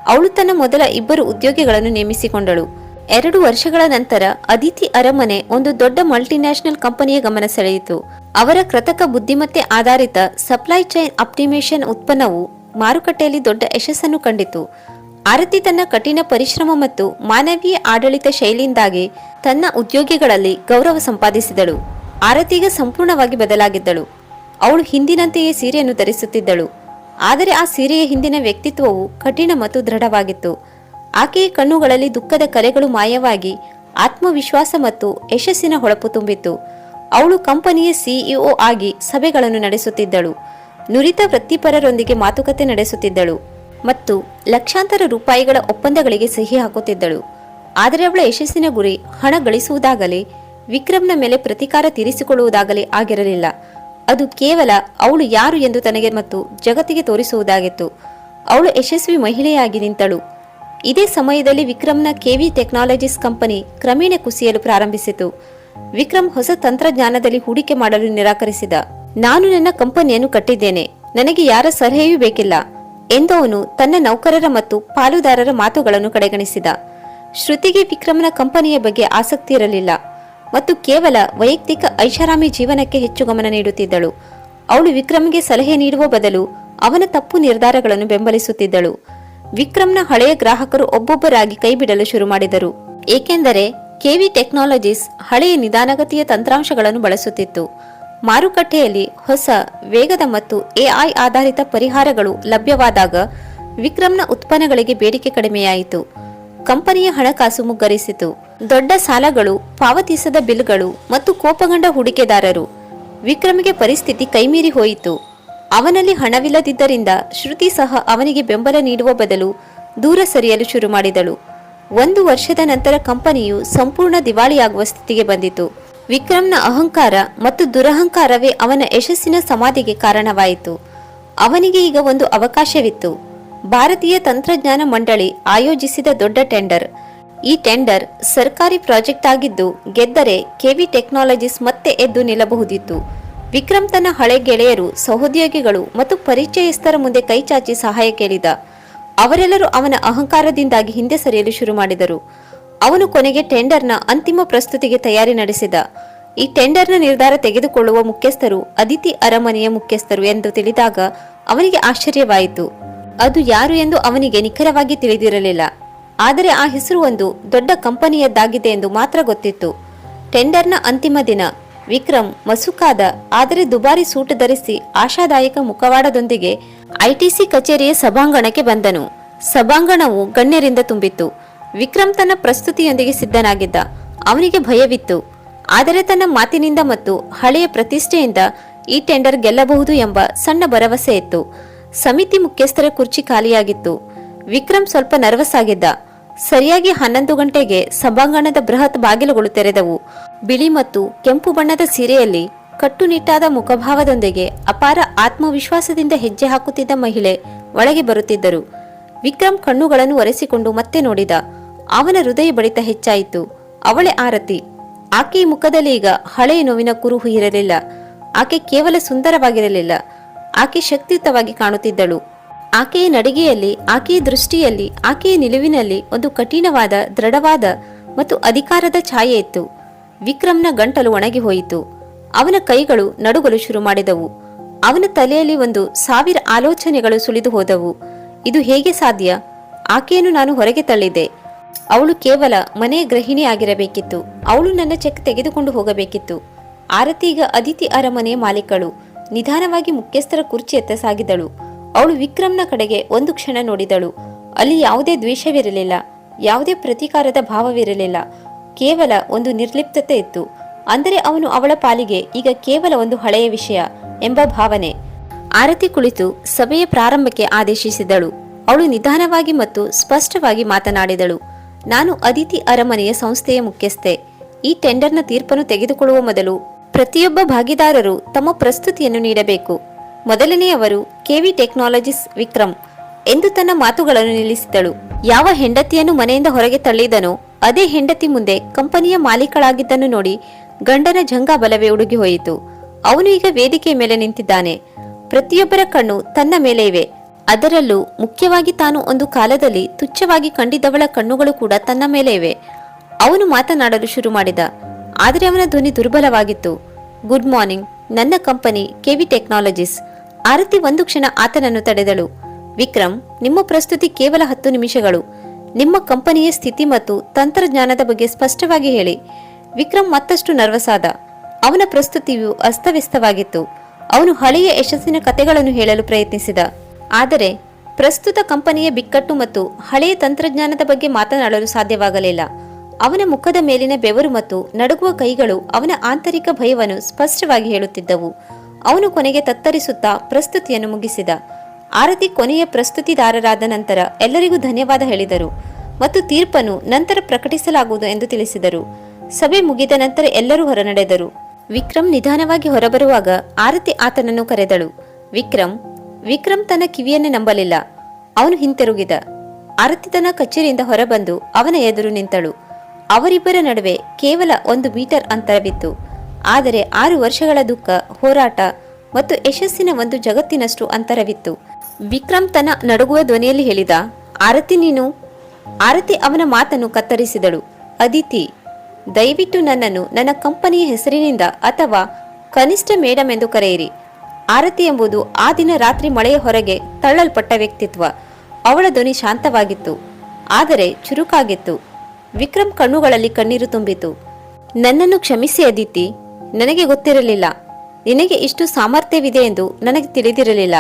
A: ಅವಳು ತನ್ನ ಮೊದಲ ಇಬ್ಬರು ಉದ್ಯೋಗಿಗಳನ್ನು ನೇಮಿಸಿಕೊಂಡಳು. ಎರಡು ವರ್ಷಗಳ ನಂತರ ಅದಿತಿ ಅರಮನೆ ಒಂದು ದೊಡ್ಡ ಮಲ್ಟಿನ್ಯಾಷನಲ್ ಕಂಪನಿಯ ಗಮನ ಸೆಳೆಯಿತು. ಅವರ ಕೃತಕ ಬುದ್ಧಿಮತ್ತೆ ಆಧಾರಿತ ಸಪ್ಲೈ ಚೈನ್ ಅಪ್ಟಿಮೇಷನ್ ಉತ್ಪನ್ನವು ಮಾರುಕಟ್ಟೆಯಲ್ಲಿ ದೊಡ್ಡ ಯಶಸ್ಸನ್ನು ಕಂಡಿತು. ಆರತಿ ತನ್ನ ಕಠಿಣ ಪರಿಶ್ರಮ ಮತ್ತು ಮಾನವೀಯ ಆಡಳಿತ ಶೈಲಿಯಿಂದಾಗಿ ತನ್ನ ಉದ್ಯೋಗಿಗಳಲ್ಲಿ ಗೌರವ ಸಂಪಾದಿಸಿದಳು. ಆರತಿಗ ಸಂಪೂರ್ಣವಾಗಿ ಬದಲಾಗಿದ್ದಳು. ಅವಳು ಹಿಂದಿನಂತೆಯೇ ಸೀರೆಯನ್ನು ಧರಿಸುತ್ತಿದ್ದಳು. ಆದರೆ ಆ ಸೀರೆಯ ಹಿಂದಿನ ವ್ಯಕ್ತಿತ್ವವು ಕಠಿಣ ಮತ್ತು ದೃಢವಾಗಿತ್ತು. ಆಕೆಯ ಕಣ್ಣುಗಳಲ್ಲಿ ದುಃಖದ ಕಲೆಗಳು ಮಾಯವಾಗಿ ಆತ್ಮವಿಶ್ವಾಸ ಮತ್ತು ಯಶಸ್ಸಿನ ಹೊಳಪು ತುಂಬಿತ್ತು. ಅವಳು ಕಂಪನಿಯ ಸಿಇಒ ಆಗಿ ಸಭೆಗಳನ್ನು ನಡೆಸುತ್ತಿದ್ದಳು. ನುರಿತ ವೃತ್ತಿಪರರೊಂದಿಗೆ ಮಾತುಕತೆ ನಡೆಸುತ್ತಿದ್ದಳು. ಮತ್ತು ಲಕ್ಷಾಂತರ ರೂಪಾಯಿಗಳ ಒಪ್ಪಂದಗಳಿಗೆ ಸಹಿ ಹಾಕುತ್ತಿದ್ದಳು. ಆದರೆ ಅವಳ ಯಶಸ್ಸಿನ ಗುರಿ ಹಣ ಗಳಿಸುವುದಾಗಲಿ, ವಿಕ್ರಮ್ನ ಮೇಲೆ ಪ್ರತಿಕಾರ ತೀರಿಸಿಕೊಳ್ಳುವುದಾಗಲೇ ಆಗಿರಲಿಲ್ಲ. ಅದು ಕೇವಲ ಅವಳು ಯಾರು ಎಂದು ತನಗೆ ಮತ್ತು ಜಗತ್ತಿಗೆ ತೋರಿಸುವುದಾಗಿತ್ತು. ಅವಳು ಯಶಸ್ವಿ ಮಹಿಳೆಯಾಗಿ ನಿಂತಳು. ಇದೇ ಸಮಯದಲ್ಲಿ ವಿಕ್ರಮ್ನ ಕೆವಿ ಟೆಕ್ನಾಲಜೀಸ್ ಕಂಪನಿ ಕ್ರಮೇಣ ಕುಸಿಯಲು ಪ್ರಾರಂಭಿಸಿತು. ವಿಕ್ರಮ್ ಹೊಸ ತಂತ್ರಜ್ಞಾನದಲ್ಲಿ ಹೂಡಿಕೆ ಮಾಡಲು ನಿರಾಕರಿಸಿದ. ನಾನು ನನ್ನ ಕಂಪನಿಯನ್ನು ಕಟ್ಟಿದ್ದೇನೆ. ನನಗೆ ಯಾರ ಸಲಹೆಯೂ ಬೇಕಿಲ್ಲ. ಎಂದು ಅವನು ತನ್ನ ನೌಕರರ ಮತ್ತು ಪಾಲುದಾರರ ಮಾತುಗಳನ್ನು ಕಡೆಗಣಿಸಿದ. ಶ್ರುತಿಗೆ ವಿಕ್ರಮನ ಕಂಪನಿಯ ಬಗ್ಗೆ ಆಸಕ್ತಿ ಇರಲಿಲ್ಲ ಮತ್ತು ಕೇವಲ ವೈಯಕ್ತಿಕ ಐಷಾರಾಮಿ ಜೀವನಕ್ಕೆ ಹೆಚ್ಚು ಗಮನ ನೀಡುತ್ತಿದ್ದಳು. ಅವಳು ವಿಕ್ರಮ್ಗೆ ಸಲಹೆ ನೀಡುವ ಬದಲು ಅವನ ತಪ್ಪು ನಿರ್ಧಾರಗಳನ್ನು ಬೆಂಬಲಿಸುತ್ತಿದ್ದಳು. ವಿಕ್ರಮ್ನ ಹಳೆಯ ಗ್ರಾಹಕರು ಒಬ್ಬೊಬ್ಬರಾಗಿ ಕೈಬಿಡಲು ಶುರು ಮಾಡಿದರು. ಏಕೆಂದರೆ ಕೆವಿ ಟೆಕ್ನಾಲಜೀಸ್ ಹಳೆಯ ನಿಧಾನಗತಿಯ ತಂತ್ರಾಂಶಗಳನ್ನು ಬಳಸುತ್ತಿತ್ತು. ಮಾರುಕಟ್ಟೆಯಲ್ಲಿ ಹೊಸ ವೇಗದ ಮತ್ತು ಎಐ ಆಧಾರಿತ ಪರಿಹಾರಗಳು ಲಭ್ಯವಾದಾಗ ವಿಕ್ರಮ್ನ ಉತ್ಪನ್ನಗಳಿಗೆ ಬೇಡಿಕೆ ಕಡಿಮೆಯಾಯಿತು. ಕಂಪನಿಯ ಹಣಕಾಸು ಮುಗ್ಗರಿಸಿತು. ದೊಡ್ಡ ಸಾಲಗಳು, ಪಾವತಿಸದ ಬಿಲ್ಗಳು ಮತ್ತು ಕೋಪಗೊಂಡ ಹೂಡಿಕೆದಾರರು. ವಿಕ್ರಮ್ಗೆ ಪರಿಸ್ಥಿತಿ ಕೈಮೀರಿ ಹೋಯಿತು. ಅವನಲ್ಲಿ ಹಣವಿಲ್ಲದಿದ್ದರಿಂದ ಶ್ರುತಿ ಸಹ ಅವನಿಗೆ ಬೆಂಬಲ ನೀಡುವ ಬದಲು ದೂರ ಸರಿಯಲು ಶುರು ಮಾಡಿದಳು. ಒಂದು ವರ್ಷದ ನಂತರ ಕಂಪನಿಯು ಸಂಪೂರ್ಣ ದಿವಾಳಿಯಾಗುವ ಸ್ಥಿತಿಗೆ ಬಂದಿತು. ವಿಕ್ರಮ್ನ ಅಹಂಕಾರ ಮತ್ತು ದುರಹಂಕಾರವೇ ಅವನ ಯಶಸ್ಸಿನ ಸಮಾಧಿಗೆ ಕಾರಣವಾಯಿತು. ಅವನಿಗೆ ಈಗ ಒಂದು ಅವಕಾಶವಿತ್ತು. ಭಾರತೀಯ ತಂತ್ರಜ್ಞಾನ ಮಂಡಳಿ ಆಯೋಜಿಸಿದ ದೊಡ್ಡ ಟೆಂಡರ್. ಈ ಟೆಂಡರ್ ಸರ್ಕಾರಿ ಪ್ರಾಜೆಕ್ಟ್ ಆಗಿದ್ದು, ಗೆದ್ದರೆ ಕೆವಿ ಟೆಕ್ನಾಲಜೀಸ್ ಮತ್ತೆ ಎದ್ದು ನಿಲ್ಲಬಹುದಿತ್ತು. ವಿಕ್ರಮ್ ತನ್ನ ಹಳೆ ಗೆಳೆಯರು, ಸಹೋದ್ಯೋಗಿಗಳು ಮತ್ತು ಪರಿಚಯಸ್ಥರ ಮುಂದೆ ಕೈಚಾಚಿ ಸಹಾಯ ಕೇಳಿದ. ಅವರೆಲ್ಲರೂ ಅವನ ಅಹಂಕಾರದಿಂದಾಗಿ ಹಿಂದೆ ಸರಿಯಲು ಶುರು ಮಾಡಿದರು. ಅವನು ಕೊನೆಗೆ ಟೆಂಡರ್ನ ಅಂತಿಮ ಪ್ರಸ್ತುತಿಗೆ ತಯಾರಿ ನಡೆಸಿದ. ಈ ಟೆಂಡರ್ನ ನಿರ್ಧಾರ ತೆಗೆದುಕೊಳ್ಳುವ ಮುಖ್ಯಸ್ಥರು ಅದಿತಿ ಅರಮನೆಯ ಮುಖ್ಯಸ್ಥರು ಎಂದು ತಿಳಿದಾಗ ಅವನಿಗೆ ಆಶ್ಚರ್ಯವಾಯಿತು. ಅದು ಯಾರು ಎಂದು ಅವನಿಗೆ ನಿಖರವಾಗಿ ತಿಳಿದಿರಲಿಲ್ಲ. ಆದರೆ ಆ ಹೆಸರು ಒಂದು ದೊಡ್ಡ ಕಂಪನಿಯದ್ದಾಗಿದೆ ಎಂದು ಮಾತ್ರ ಗೊತ್ತಿತ್ತು. ಟೆಂಡರ್ನ ಅಂತಿಮ ದಿನ, ವಿಕ್ರಮ್, ಮಸುಕಾದ, ಆದರೆ ದುಬಾರಿ ಸೂಟ್ ಧರಿಸಿ ಆಶಾದಾಯಕ ಮುಖವಾಡದೊಂದಿಗೆ ಐಟಿಸಿ ಕಚೇರಿಯ ಸಭಾಂಗಣಕ್ಕೆ ಬಂದನು. ಸಭಾಂಗಣವು ಗಣ್ಯರಿಂದ ತುಂಬಿತ್ತು. ವಿಕ್ರಮ್ ತನ್ನ ಪ್ರಸ್ತುತಿಯೊಂದಿಗೆ ಸಿದ್ಧನಾಗಿದ್ದ. ಅವನಿಗೆ ಭಯವಿತ್ತು. ಆದರೆ ತನ್ನ ಮಾತಿನಿಂದ ಮತ್ತು ಹಳೆಯ ಪ್ರತಿಷ್ಠೆಯಿಂದ ಈ ಟೆಂಡರ್ ಗೆಲ್ಲಬಹುದು ಎಂಬ ಸಣ್ಣ ಭರವಸೆ ಇತ್ತು. ಸಮಿತಿ ಮುಖ್ಯಸ್ಥರ ಕುರ್ಚಿ ಖಾಲಿಯಾಗಿತ್ತು. ವಿಕ್ರಮ್ ಸ್ವಲ್ಪ ನರ್ವಸ್ ಆಗಿದ್ದ. ಸರಿಯಾಗಿ ಹನ್ನೊಂದು ಗಂಟೆಗೆ ಸಭಾಂಗಣದ ಬೃಹತ್ ಬಾಗಿಲುಗಳು ತೆರೆದವು. ಬಿಳಿ ಮತ್ತು ಕೆಂಪು ಬಣ್ಣದ ಸೀರೆಯಲ್ಲಿ ಕಟ್ಟುನಿಟ್ಟಾದ ಮುಖಭಾವದೊಂದಿಗೆ ಅಪಾರ ಆತ್ಮವಿಶ್ವಾಸದಿಂದ ಹೆಜ್ಜೆ ಹಾಕುತ್ತಿದ್ದ ಮಹಿಳೆ ಒಳಗೆ ಬರುತ್ತಿದ್ದರು. ವಿಕ್ರಮ್ ಕಣ್ಣುಗಳನ್ನು ಒರೆಸಿಕೊಂಡು ಮತ್ತೆ ನೋಡಿದ. ಅವನ ಹೃದಯ ಬಡಿತ ಹೆಚ್ಚಾಯಿತು. ಅವಳೆ ಆರತಿ. ಆಕೆಯ ಮುಖದಲ್ಲಿ ಈಗ ಹಳೆಯ ನೋವಿನ ಕುರುಹು ಇರಲಿಲ್ಲ. ಆಕೆ ಕೇವಲ ಸುಂದರವಾಗಿರಲಿಲ್ಲ. ಆಕೆ ಶಕ್ತಿಯುತವಾಗಿ ಕಾಣುತ್ತಿದ್ದಳು. ಆಕೆಯ ನಡಿಗೆಯಲ್ಲಿ, ಆಕೆಯ ದೃಷ್ಟಿಯಲ್ಲಿ, ಆಕೆಯ ನಿಲುವಿನಲ್ಲಿ ಒಂದು ಕಠಿಣವಾದ, ದೃಢವಾದ ಮತ್ತು ಅಧಿಕಾರದ ಛಾಯೆ ಇತ್ತು. ವಿಕ್ರಮ್ನ ಗಂಟಲು ಒಣಗಿ ಹೋಯಿತು. ಅವನ ಕೈಗಳು ನಡುಗಲು ಶುರು ಮಾಡಿದವು. ಅವನ ತಲೆಯಲ್ಲಿ ಒಂದು ಸಾವಿರ ಆಲೋಚನೆಗಳು ಸುಳಿದು ಹೋದವು. ಇದು ಹೇಗೆ ಸಾಧ್ಯ? ಆಕೆಯನ್ನು ನಾನು ಹೊರಗೆ ತಳ್ಳಿದ್ದೆ. ಅವಳು ಕೇವಲ ಮನೆ ಗೃಹಿಣಿ ಆಗಿರಬೇಕಿತ್ತು. ಅವಳು ನನ್ನ ಚೆಕ್ ತೆಗೆದುಕೊಂಡು ಹೋಗಬೇಕಿತ್ತು. ಆರತಿ ಈಗ ಅದಿತಿ ಅರಮನೆ ಮಾಲೀಕಳು. ನಿಧಾನವಾಗಿ ಮುಖ್ಯಸ್ಥರ ಕುರ್ಚಿ ಎತ್ತ ಸಾಗಿದಳು. ಅವಳು ವಿಕ್ರಮ್ನ ಕಡೆಗೆ ಒಂದು ಕ್ಷಣ ನೋಡಿದಳು. ಅಲ್ಲಿ ಯಾವುದೇ ದ್ವೇಷವಿರಲಿಲ್ಲ. ಯಾವುದೇ ಪ್ರತೀಕಾರದ ಭಾವವಿರಲಿಲ್ಲ. ಕೇವಲ ಒಂದು ನಿರ್ಲಿಪ್ತತೆ ಇತ್ತು. ಅಂದರೆ ಅವನು ಅವಳ ಪಾಲಿಗೆ ಈಗ ಕೇವಲ ಒಂದು ಹಳೆಯ ವಿಷಯ ಎಂಬ ಭಾವನೆ. ಆರತಿ ಕುಳಿತು ಸಭೆಯ ಪ್ರಾರಂಭಕ್ಕೆ ಆದೇಶಿಸಿದಳು. ಅವಳು ನಿಧಾನವಾಗಿ ಮತ್ತು ಸ್ಪಷ್ಟವಾಗಿ ಮಾತನಾಡಿದಳು. ನಾನು ಅದಿತಿ ಅರಮನೆಯ ಸಂಸ್ಥೆಯ ಮುಖ್ಯಸ್ಥೆ. ಈ ಟೆಂಡರ್ನ ತೀರ್ಪನ್ನು ತೆಗೆದುಕೊಳ್ಳುವ ಮೊದಲು ಪ್ರತಿಯೊಬ್ಬ ಭಾಗಿದಾರರು ತಮ್ಮ ಪ್ರಸ್ತುತಿಯನ್ನು ನೀಡಬೇಕು. ಮೊದಲನೆಯವರು ಕೆವಿ ಟೆಕ್ನಾಲಜಿಸ್ ವಿಕ್ರಮ್ ಎಂದು ತನ್ನ ಮಾತುಗಳನ್ನು ನಿಲ್ಲಿಸಿದಳು. ಯಾವ ಹೆಂಡತಿಯನ್ನು ಮನೆಯಿಂದ ಹೊರಗೆ ತಳ್ಳಿದನೋ ಅದೇ ಹೆಂಡತಿ ಮುಂದೆ ಕಂಪನಿಯ ಮಾಲೀಕಳಾಗಿದ್ದನ್ನು ನೋಡಿ ಗಂಡನ ಜಂಗ ಬಲವೇ ಉಡುಗಿ ಹೋಯಿತು. ಅವನು ಈಗ ವೇದಿಕೆಯ ಮೇಲೆ ನಿಂತಿದ್ದಾನೆ. ಪ್ರತಿಯೊಬ್ಬರ ಕಣ್ಣು ತನ್ನ ಮೇಲೆ ಇವೆ. ಅದರಲ್ಲೂ ಮುಖ್ಯವಾಗಿ ತಾನು ಒಂದು ಕಾಲದಲ್ಲಿ ತುಚ್ಛವಾಗಿ ಕಂಡಿದ್ದವಳ ಕಣ್ಣುಗಳು ಕೂಡ ತನ್ನ ಮೇಲೆ ಇವೆ ಅವನು ಮಾತನಾಡಲು ಶುರು ಮಾಡಿದ. ಆದರೆ ಅವನ ಧ್ವನಿ ದುರ್ಬಲವಾಗಿತ್ತು. ಗುಡ್ ಮಾರ್ನಿಂಗ್, ನನ್ನ company K V technologies. Arati ಒಂದು ಕ್ಷಣ ಆತನನ್ನು ತಡೆದಳು. ವಿಕ್ರಮ್, ನಿಮ್ಮ ಪ್ರಸ್ತುತಿ ಕೇವಲ ಹತ್ತು ನಿಮಿಷಗಳು. ನಿಮ್ಮ ಕಂಪನಿಯ ಸ್ಥಿತಿ ಮತ್ತು ತಂತ್ರಜ್ಞಾನದ ಬಗ್ಗೆ ಸ್ಪಷ್ಟವಾಗಿ ಹೇಳಿ. ವಿಕ್ರಮ್ ಮತ್ತಷ್ಟು ನರ್ವಸ್ ಆದ. ಅವನ ಪ್ರಸ್ತುತಿಯು ಅಸ್ತವ್ಯಸ್ತವಾಗಿತ್ತು. ಅವನು ಹಳೆಯ ಯಶಸ್ಸಿನ ಕಥೆಗಳನ್ನು ಹೇಳಲು ಪ್ರಯತ್ನಿಸಿದ. ಆದರೆ ಪ್ರಸ್ತುತ ಕಂಪನಿಯ ಬಿಕ್ಕಟ್ಟು ಮತ್ತು ಹಳೆಯ ತಂತ್ರಜ್ಞಾನದ ಬಗ್ಗೆ ಮಾತನಾಡಲು ಸಾಧ್ಯವಾಗಲಿಲ್ಲ. ಅವನ ಮುಖದ ಮೇಲಿನ ಬೆವರು ಮತ್ತು ನಡುಗುವ ಕೈಗಳು ಅವನ ಆಂತರಿಕ ಭಯವನ್ನು ಸ್ಪಷ್ಟವಾಗಿ ಹೇಳುತ್ತಿದ್ದವು. ಅವನು ಕೊನೆಗೆ ತತ್ತರಿಸುತ್ತಾ ಪ್ರಸ್ತುತಿಯನ್ನು ಮುಗಿಸಿದ. ಆರತಿ ಕೊನೆಯ ಪ್ರಸ್ತುತಿದಾರರಾದ ನಂತರ ಎಲ್ಲರಿಗೂ ಧನ್ಯವಾದ ಹೇಳಿದರು ಮತ್ತು ತೀರ್ಪನ್ನು ನಂತರ ಪ್ರಕಟಿಸಲಾಗುವುದು ಎಂದು ತಿಳಿಸಿದರು. ಸಭೆ ಮುಗಿದ ನಂತರ ಎಲ್ಲರೂ ಹೊರನಡೆದರು. ವಿಕ್ರಮ್ ನಿಧಾನವಾಗಿ ಹೊರಬರುವಾಗ ಆರತಿ ಆತನನ್ನು ಕರೆದಳು. ವಿಕ್ರಮ್ ವಿಕ್ರಮ್ ತನ್ನ ಕಿವಿಯನ್ನೇ ನಂಬಲಿಲ್ಲ. ಅವನು ಹಿಂತಿರುಗಿದ. ಅರತಿ ತನ್ನ ಕಚೇರಿಯಿಂದ ಹೊರಬಂದು ಅವನ ಎದುರು ನಿಂತಳು. ಅವರಿಬ್ಬರ ನಡುವೆ ಕೇವಲ ಒಂದು ಮೀಟರ್ ಅಂತರವಿತ್ತು. ಆದರೆ ಆರು ವರ್ಷಗಳ ದುಃಖ, ಹೋರಾಟ ಮತ್ತು ಯಶಸ್ಸಿನ ಒಂದು ಜಗತ್ತಿನಷ್ಟು ಅಂತರವಿತ್ತು. ವಿಕ್ರಮ್ ತನ್ನ ನಡುಗುವ ಧ್ವನಿಯಲ್ಲಿ ಹೇಳಿದ ಆರತಿ ನೀನು? ಆರತಿ ಅವನ ಮಾತನ್ನು ಕತ್ತರಿಸಿದಳು. ಅದಿತಿ, ದಯವಿಟ್ಟು ನನ್ನನ್ನು ನನ್ನ ಕಂಪನಿಯ ಹೆಸರಿನಿಂದ ಅಥವಾ ಕನಿಷ್ಠ ಮೇಡಮ್ ಎಂದು ಕರೆಯಿರಿ. ಆರತಿ ಎಂಬುದು ಆ ದಿನ ರಾತ್ರಿ ಮಳೆಯ ಹೊರಗೆ ತಳ್ಳಲ್ಪಟ್ಟ ವ್ಯಕ್ತಿತ್ವ. ಅವಳ ಧ್ವನಿ ಶಾಂತವಾಗಿತ್ತು. ಆದರೆ ಚುರುಕಾಗಿತ್ತು. ವಿಕ್ರಮ್ ಕಣ್ಣುಗಳಲ್ಲಿ ಕಣ್ಣೀರು ತುಂಬಿತು. ನನ್ನನ್ನು ಕ್ಷಮಿಸಿ ಅದಿತಿ. ನನಗೆ ಗೊತ್ತಿರಲಿಲ್ಲ. ನಿನಗೆ ಇಷ್ಟು ಸಾಮರ್ಥ್ಯವಿದೆ ಎಂದು ನನಗೆ ತಿಳಿದಿರಲಿಲ್ಲ.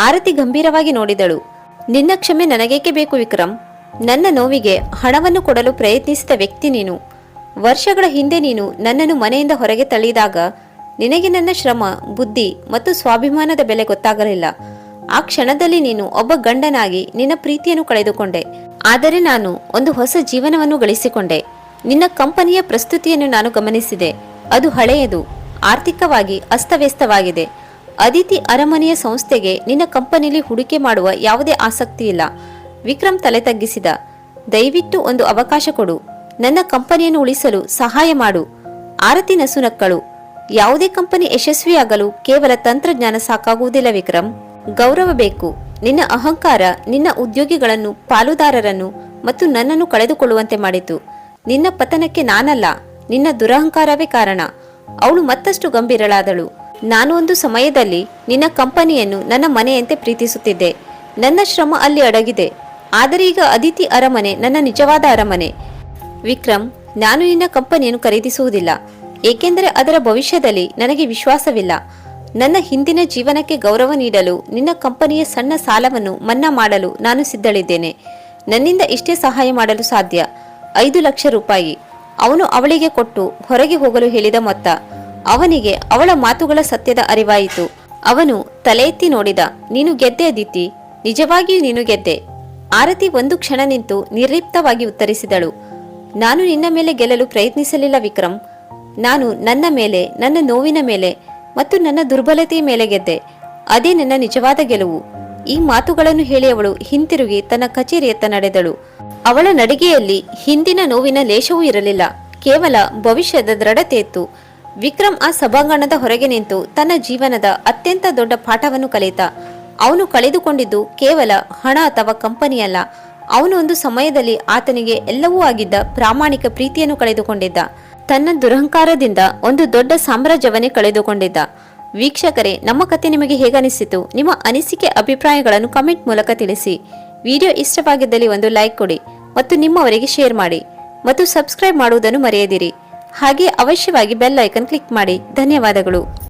A: ಆರತಿ ಗಂಭೀರವಾಗಿ ನೋಡಿದಳು. ನಿನ್ನ ಕ್ಷಮೆ ನನಗೇಕೆ ಬೇಕು ವಿಕ್ರಮ್? ನನ್ನ ನೋವಿಗೆ ಹಣವನ್ನು ಕೊಡಲು ಪ್ರಯತ್ನಿಸಿದ ವ್ಯಕ್ತಿ ನೀನು. ವರ್ಷಗಳ ಹಿಂದೆ ನೀನು ನನ್ನನ್ನು ಮನೆಯಿಂದ ಹೊರಗೆ ತಳ್ಳಿದಾಗ ನಿನಗೆ ನನ್ನ ಶ್ರಮ, ಬುದ್ಧಿ ಮತ್ತು ಸ್ವಾಭಿಮಾನದ ಬೆಲೆ ಗೊತ್ತಾಗಲಿಲ್ಲ. ಆ ಕ್ಷಣದಲ್ಲಿ ನೀನು ಒಬ್ಬ ಗಂಡನಾಗಿ ನಿನ್ನ ಪ್ರೀತಿಯನ್ನು ಕಳೆದುಕೊಂಡೆ. ಆದರೆ ನಾನು ಒಂದು ಹೊಸ ಜೀವನವನ್ನು ಗಳಿಸಿಕೊಂಡೆ. ನಿನ್ನ ಕಂಪನಿಯ ಪ್ರಸ್ತುತಿಯನ್ನು ನಾನು ಗಮನಿಸಿದೆ. ಅದು ಹಳೆಯದು, ಆರ್ಥಿಕವಾಗಿ ಅಸ್ತವ್ಯಸ್ತವಾಗಿದೆ. ಅದಿತಿ ಅರಮನೆಯ ಸಂಸ್ಥೆಗೆ ನಿನ್ನ ಕಂಪನಿಯಲ್ಲಿ ಹೂಡಿಕೆ ಮಾಡುವ ಯಾವುದೇ ಆಸಕ್ತಿ ಇಲ್ಲ ವಿಕ್ರಮ್ ತಲೆ ತಗ್ಗಿಸಿದ. ದಯವಿಟ್ಟು ಒಂದು ಅವಕಾಶ ಕೊಡು. ನನ್ನ ಕಂಪನಿಯನ್ನು ಉಳಿಸಲು ಸಹಾಯ ಮಾಡು. ಆರತಿ ನಸುನಕ್ಕಳು. ಯಾವುದೇ ಕಂಪನಿ ಯಶಸ್ವಿಯಾಗಲು ಕೇವಲ ತಂತ್ರಜ್ಞಾನ ಸಾಕಾಗುವುದಿಲ್ಲ, ವಿಕ್ರಮ್. ಗೌರವ ಬೇಕು. ನಿನ್ನ ಅಹಂಕಾರ, ನಿನ್ನ ಉದ್ಯೋಗಿಗಳನ್ನು, ಪಾಲುದಾರರನ್ನು ಮತ್ತು ನನ್ನನ್ನು ಕಳೆದುಕೊಳ್ಳುವಂತೆ ಮಾಡಿತು. ನಿನ್ನ ಪತನಕ್ಕೆ ನಾನಲ್ಲ, ನಿನ್ನ ದುರಹಂಕಾರವೇ ಕಾರಣ. ಅವಳು ಮತ್ತಷ್ಟು ಗಂಭೀರಳಾದಳು. ನಾನು ಒಂದು ಸಮಯದಲ್ಲಿ ನಿನ್ನ ಕಂಪನಿಯನ್ನು ನನ್ನ ಮನೆಯಂತೆ ಪ್ರೀತಿಸುತ್ತಿದ್ದೆ. ನನ್ನ ಶ್ರಮ ಅಲ್ಲಿ ಅಡಗಿದೆ. ಆದರೆ ಈಗ ಅದಿತಿ ಅರಮನೆ ನನ್ನ ನಿಜವಾದ ಅರಮನೆ. ವಿಕ್ರಮ್, ನಾನು ನಿನ್ನ ಕಂಪನಿಯನ್ನು ಖರೀದಿಸುವುದಿಲ್ಲ. ಏಕೆಂದರೆ ಅದರ ಭವಿಷ್ಯದಲ್ಲಿ ನನಗೆ ವಿಶ್ವಾಸವಿಲ್ಲ. ನನ್ನ ಹಿಂದಿನ ಜೀವನಕ್ಕೆ ಗೌರವ ನೀಡಲು, ನಿನ್ನ ಕಂಪನಿಯ ಸಣ್ಣ ಸಾಲವನ್ನು ಮನ್ನಾ ಮಾಡಲು ನಾನು ಸಿದ್ಧಳಿದ್ದೇನೆ. ನನ್ನಿಂದ ಇಷ್ಟೇ ಸಹಾಯ ಮಾಡಲು ಸಾಧ್ಯ. ಐದು ಲಕ್ಷ ರೂಪಾಯಿ. ಅವನು ಅವಳಿಗೆ ಕೊಟ್ಟು ಹೊರಗೆ ಹೋಗಲು ಹೇಳಿದ ಮೊತ್ತ. ಅವನಿಗೆ ಅವಳ ಮಾತುಗಳ ಸತ್ಯದ ಅರಿವಾಯಿತು. ಅವನು ತಲೆ ಎತ್ತಿ ನೋಡಿದ, ನೀನು ಗೆದ್ದೆ ಅದಿತಿ. ನಿಜವಾಗಿಯೂ ನೀನು ಗೆದ್ದೆ. ಆರತಿ ಒಂದು ಕ್ಷಣ ನಿಂತು ನಿರ್ಲಿಪ್ತವಾಗಿ ಉತ್ತರಿಸಿದಳು. ನಾನು ನಿನ್ನ ಮೇಲೆ ಗೆಲ್ಲಲು ಪ್ರಯತ್ನಿಸಲಿಲ್ಲ ವಿಕ್ರಮ್. ನಾನು ನನ್ನ ಮೇಲೆ, ನನ್ನ ನೋವಿನ ಮೇಲೆ ಮತ್ತು ನನ್ನ ದುರ್ಬಲತೆಯ ಮೇಲೆ ಗೆದ್ದೆ. ಅದೇ ನನ್ನ ನಿಜವಾದ ಗೆಲುವು. ಈ ಮಾತುಗಳನ್ನು ಹೇಳಿ ಅವಳು ಹಿಂತಿರುಗಿ ತನ್ನ ಕಚೇರಿಯತ್ತ ನಡೆದಳು. ಅವಳ ನಡಿಗೆಯಲ್ಲಿ ಹಿಂದಿನ ನೋವಿನ ಲೇಷವೂ ಇರಲಿಲ್ಲ. ಕೇವಲ ಭವಿಷ್ಯದ ದೃಢತೆ ಇತ್ತು. ವಿಕ್ರಮ್ ಆ ಸಭಾಂಗಣದ ಹೊರಗೆ ನಿಂತು ತನ್ನ ಜೀವನದ ಅತ್ಯಂತ ದೊಡ್ಡ ಪಾಠವನ್ನು ಕಲಿತ. ಅವನು ಕಳೆದುಕೊಂಡಿದ್ದು ಕೇವಲ ಹಣ ಅಥವಾ ಕಂಪನಿಯಲ್ಲ ಅವನು ಒಂದು ಸಮಯದಲ್ಲಿ ಆತನಿಗೆ ಎಲ್ಲವೂ ಆಗಿದ್ದ ಪ್ರಾಮಾಣಿಕ ಪ್ರೀತಿಯನ್ನು ಕಳೆದುಕೊಂಡಿದ್ದ. ತನ್ನ ದುರಹಂಕಾರದಿಂದ ಒಂದು ದೊಡ್ಡ ಸಾಮ್ರಾಜ್ಯವನ್ನೇ ಕಳೆದುಕೊಂಡಿದ್ದ. ವೀಕ್ಷಕರೇ, ನಮ್ಮ ಕತೆ ನಿಮಗೆ ಹೇಗನಿಸಿತು ನಿಮ್ಮ ಅನಿಸಿಕೆ ಅಭಿಪ್ರಾಯಗಳನ್ನು ಕಮೆಂಟ್ ಮೂಲಕ ತಿಳಿಸಿ. ವಿಡಿಯೋ ಇಷ್ಟವಾಗಿದ್ದಲ್ಲಿ ಒಂದು ಲೈಕ್ ಕೊಡಿ ಮತ್ತು ನಿಮ್ಮವರಿಗೆ ಶೇರ್ ಮಾಡಿ ಮತ್ತು ಸಬ್ಸ್ಕ್ರೈಬ್ ಮಾಡುವುದನ್ನು ಮರೆಯದಿರಿ. ಹಾಗೆ ಅವಶ್ಯವಾಗಿ ಬೆಲ್ ಐಕನ್ ಕ್ಲಿಕ್ ಮಾಡಿ. ಧನ್ಯವಾದಗಳು.